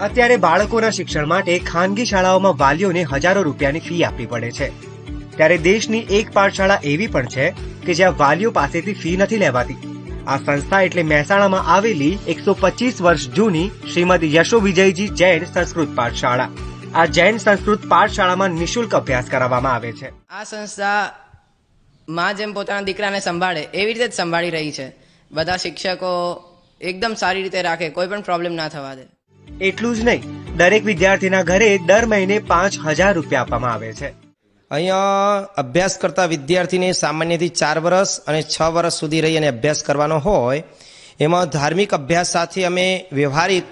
અત્યારે બાળકોના શિક્ષણ માટે ખાનગી શાળાઓમાં વાલીઓને હજારો રૂપિયાની ફી આપવી પડે છે. ત્યારે દેશની એક પાઠશાળા એવી પણ છે કે જ્યાં વાલીઓ પાસેથી ફી નથી લેવાતી. આ સંસ્થા એટલે મહેસાણામાં આવેલી એકસો પચીસ વર્ષ જૂની શ્રીમતી યશો વિજયજી જૈન સંસ્કૃત પાઠશાળા. આ જૈન સંસ્કૃત પાઠશાળામાં નિશુલ્ક અભ્યાસ કરાવવામાં આવે છે. આ સંસ્થા માં જેમ પોતાના દીકરાને સંભાળે, એવી રીતે જ સંભાળી રહી છે. બધા શિક્ષકો એકદમ સારી રીતે રાખે, કોઈ પણ પ્રોબ્લેમ ના થવા દે. એટલું જ નહીં, દરેક વિદ્યાર્થીના ઘરે દર મહિને પાંચ હજાર રૂપિયા આપવામાં આવે છે. અહીંયા અભ્યાસ કરતા વિદ્યાર્થીને સામાન્યથી ચાર વર્ષ અને છ વર્ષ સુધી રહી અને અભ્યાસ કરવાનો હોય, એમાં ધાર્મિક અભ્યાસ સાથે અમે વ્યવહારિક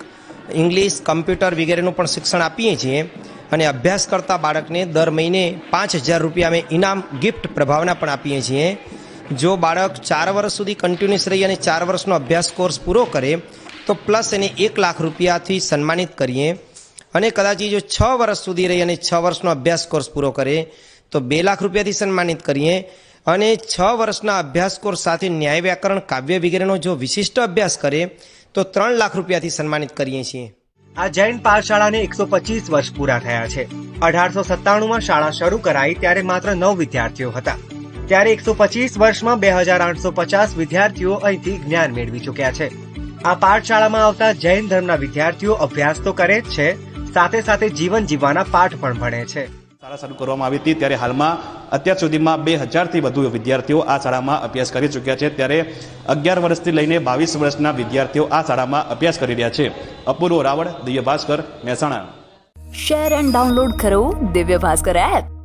ઇંગ્લિશ, કમ્પ્યુટર વગેરેનું પણ શિક્ષણ આપીએ છીએ અને અભ્યાસ કરતા બાળકને દર મહિને પાંચ હજાર રૂપિયા અમે ઇનામ, ગિફ્ટ પ્રભાવના પણ આપીએ છીએ. જો બાળક ચાર વર્ષ સુધી કન્ટિન્યુઅસ રહી અને ચાર વર્ષનો અભ્યાસ કોર્સ પૂરો કરે તો પ્લસ એને એક લાખ રૂપિયાથી સન્માનિત કરીએ. અને કદાચ જો છ વર્ષ સુધી રહી અને છ વર્ષનો અભ્યાસ કોર્સ પૂરો કરે, તો બે લાખ રૂપિયાથી સન્માનિત કરીએ. અને છ વર્ષના અભ્યાસ કોર્સ સાથે ન્યાય વ્યાકરણ, કાવ્ય વગેરેનો જો વિશિષ્ટ અભ્યાસ કરે, તો ત્રણ લાખ રૂપિયાથી સન્માનિત કરીએ છીએ. આ જૈન પાઠશાળાને એકસો પચીસ વર્ષ પૂરા થયા છે. અઢારસો સત્તાણુંમાં શાળા શરૂ કરાઈ ત્યારે માત્ર નવ વિદ્યાર્થીઓ હતા. ત્યારે એકસો પચીસ વર્ષમાં બે હજાર આઠસો પચાસ વિદ્યાર્થીઓ અહીંથી જ્ઞાન મેળવી ચૂક્યા છે. આ પાઠશાળામાં આવતા જૈન ધર્મના વિદ્યાર્થીઓ અભ્યાસ તો કરે જ છે સાથે સાથે જીવન જીવવાના પાઠ પણ ભણે છે. શાળા શરૂ કરવામાં આવી હતી ત્યારે હાલમાં અત્યાર સુધીમાં બે હજારથી વધુ વિદ્યાર્થીઓ આ શાળામાં અભ્યાસ કરી ચૂક્યા છે. ત્યારે અગિયાર વર્ષથી લઈને બાવીસ વર્ષના વિદ્યાર્થીઓ આ શાળામાં અભ્યાસ કરી રહ્યા છે. Apurva Raval Divya Bhaskar Mehsana. Share and download કરો દિવ્ય ભાસ્કર એપ.